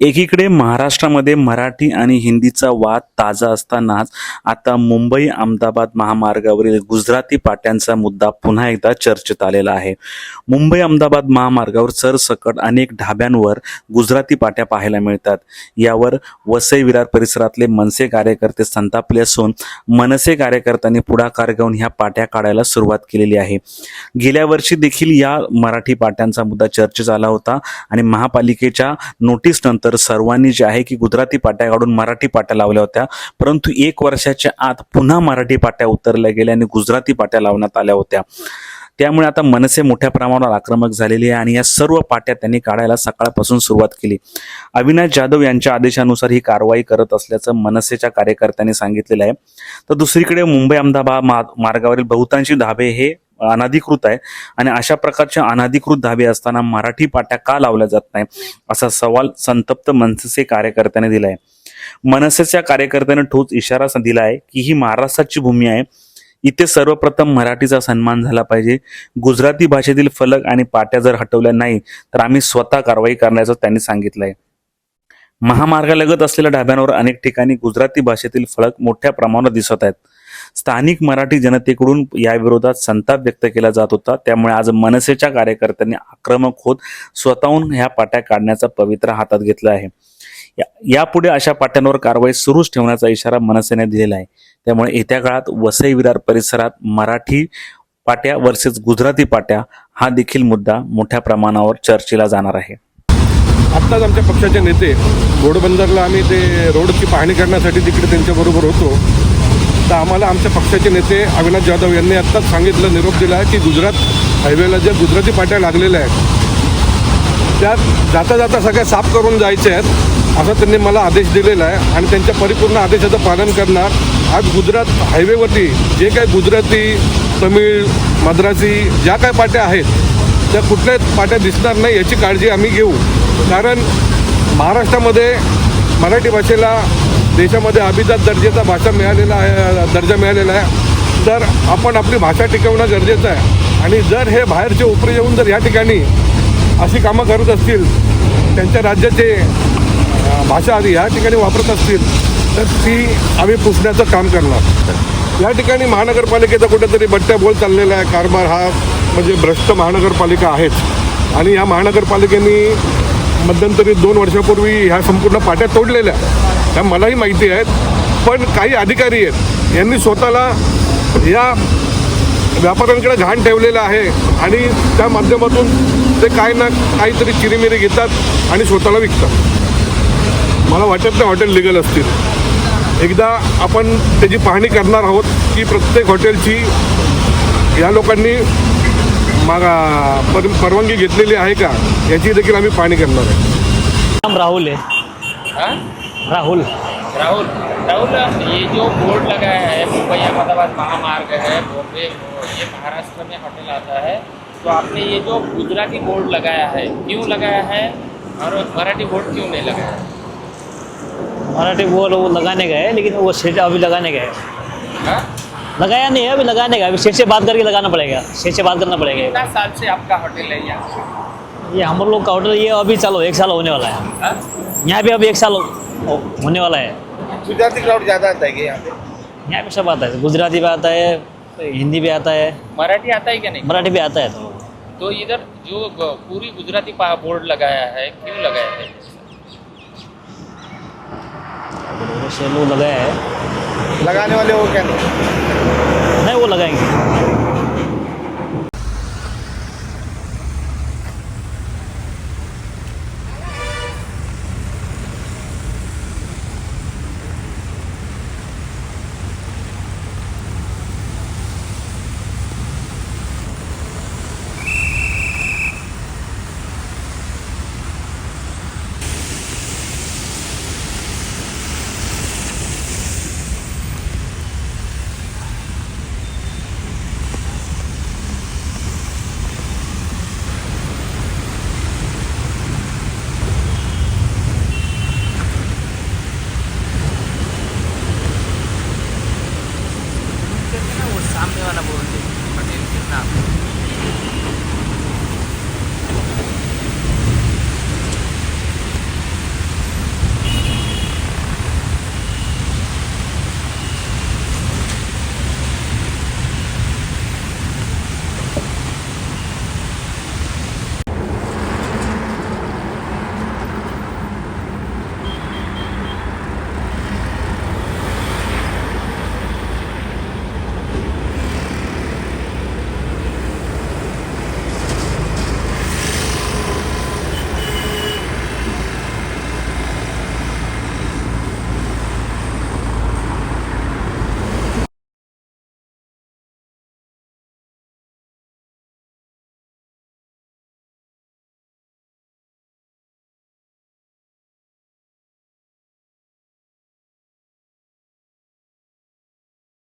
एकीकडे महाराष्ट्रामध्ये मराठी आणि हिंदीचा वाद ताजा असतानाच आता मुंबई अहमदाबाद महामार्गावरील गुजराती पाट्यांचा मुद्दा पुन्हा एकदा चर्चेत आलेला आहे. मुंबई अहमदाबाद महामार्गावर सरसकट अनेक ढाब्यांवर गुजराती पाट्या पाहायला मिळतात. यावर वसई विरार परिसरातले मनसे कार्यकर्ते संतापले असून मनसे कार्यकर्त्यांनी पुढाकार घेऊन ह्या पाट्या काढायला सुरुवात केलेली आहे. गेल्या वर्षी देखील या मराठी पाट्यांचा मुद्दा चर्चेत आला होता आणि महापालिकेच्या नोटीस नंतर तर सर्वांनी जे आहे की गुजराती पाट्या काढून मराठी पाट्या लावल्या होत्या. परंतु एक वर्षाच्या आत पुन्हा मराठी पाट्या उतरल्या गेल्या आणि गुजराती पाट्या लावण्यात आल्या होत्या. त्यामुळे आता मनसे मोठ्या प्रमाणावर आक्रमक झालेली आहे आणि या सर्व पाट्या त्यांनी काढायला सकाळपासून सुरुवात केली. अविनाश जाधव यांच्या आदेशानुसार ही कारवाई करत असल्याचं मनसेच्या कार्यकर्त्यांनी सांगितलेलं आहे. तर दुसरीकडे मुंबई अहमदाबाद मा- मार्गावरील बहुतांशी धाबे हे अनाधिकृत आहे. आणि अशा प्रकारच्या अनाधिकृत धाबे असताना मराठी पाट्या का लावल्या जात नाही? असा सवाल संतप्त मनसेचे कार्यकर्त्याने दिलाय. मनसेच्या कार्यकर्त्याने ठोस इशारा दिला आहे की ही महाराष्ट्राची भूमी आहे. इथे सर्वप्रथम मराठीचा सन्मान झाला पाहिजे. गुजराती भाषेतील फलक आणि पाट्या जर हटवल्या नाही तर आम्ही स्वतः कारवाई करण्याचं त्यांनी सांगितलंय. महामार्गालगत असलेल्या ढाब्यांवर अनेक ठिकाणी गुजराती भाषेतील फलक मोठ्या प्रमाणात दिसत आहेत. स्थानिक मराठी जनतेकडून याविरोधात संताप व्यक्त केला जात होता. त्यामुळे आज मनसेच्या कार्यकर्त्यांनी आक्रमक होत स्वतःहून ह्या पाट्या काढण्याचा पवित्र हातात घेतला आहे. या- यापुढे अशा पाट्यांवर कारवाई सुरूच ठेवण्याचा इशारा मनसेने दिलेला आहे. त्यामुळे येत्या काळात वसई विरार परिसरात मराठी पाट्या वर्सेस गुजराती पाट्या हा देखील मुद्दा मोठ्या प्रमाणावर चर्चेला जाणार आहे. आत्ताच आमच्या पक्षाचे नेते घोडबंदरला आम्ही ते रोडची पाहणी करण्यासाठी तिकडे त्यांच्याबरोबर होतो. तर आम्हाला आमच्या पक्षाचे नेते अविनाश जाधव यांनी आत्ताच सांगितलं निरोप दिला आहे की गुजरात हायवेला ज्या गुजराती पाट्या लागलेल्या आहेत त्यात जाता जाता सगळ्या साफ करून जायचे आहेत असं त्यांनी मला आदेश दिलेला आहे आणि त्यांच्या परिपूर्ण आदेशाचं पालन करणार. आज गुजरात हायवेवरती जे काही गुजराती तमिळ मद्रासी ज्या काय पाट्या आहेत त्या कुठल्याच पाट्या दिसणार नाही याची काळजी आम्ही घेऊ. कारण महाराष्ट्रामध्ये मराठी भाषेला देशामध्ये अभिजात दर्जेचा भाषा मिळालेला आहे दर्जा मिळालेला आहे. तर आपण आपली भाषा टिकवणं गरजेचं आहे. आणि जर हे बाहेरचे उपरी येऊन जर या ठिकाणी अशी कामं करत असतील त्यांच्या राज्याचे भाषा आधी या ठिकाणी वापरत असतील तर ती आम्ही पुसण्याचं काम करणार. या ठिकाणी महानगरपालिकेचा कुठेतरी बट्ट्या बोल चाललेला आहे. कारभार हा म्हणजे भ्रष्ट महानगरपालिका आहेच. आणि या महानगरपालिकेने मध्यंतरी दोन वर्षापूर्वी ह्या संपूर्ण पाट्या तोडलेल्या. त्या मलाही माहिती आहेत पण काही अधिकारी आहेत यांनी स्वतःला या व्यापाऱ्यांकडे घाण ठेवलेलं आहे आणि त्या माध्यमातून ते काय ना काहीतरी चिरीमिरी घेतात आणि स्वतःला विकतात. मला वाटत नाही हॉटेल लिगल असतील. एकदा आपण त्याची पाहणी करणार आहोत की प्रत्येक हॉटेलची या लोकांनी मागा पर परवानगी घेतलेली आहे का? याची देखील आम्ही पाहणी करणार आहे. नाम राहुल है हाँ? राहुल. राहुल. राहुल ये जो बोर्ड लगाया है मुंबई अहमदाबाद महामार्ग है बॉम्बे ये महाराष्ट्र में होटल आता है तो आपने ये जो गुजराती बोर्ड लगाया है क्यों लगाया है? और मराठी बोर्ड क्यों नहीं लगाया मराठी बोल वो लगाने गए लेकिन वो सेठ अभी लगाने गए। हाँ? लगाया नहीं है अभी लगाने का अभी सेठ से बात करके लगाना पड़ेगा। शेर से बात करना पड़ेगा। कितना साल से आपका होटल है यहाँ? ये हम लोग का होटल ये अभी चालू एक साल होने वाला है। हाँ? यहाँ पे अभी एक साल होने वाला है। गुजराती क्राउड ज़्यादा आता है कि यहाँ पे? यहाँ पे सब आता है। गुजराती भी आता है हिंदी भी आता है। मराठी आता है क्या नहीं? मराठी भी आता है तो। तो इधर जो पूरी गुजराती बोर्ड लगाया है क्यों लगाया है? लोग लगाया है। लगाने वाले वो क्या? नहीं नहीं वो लगाएंगे।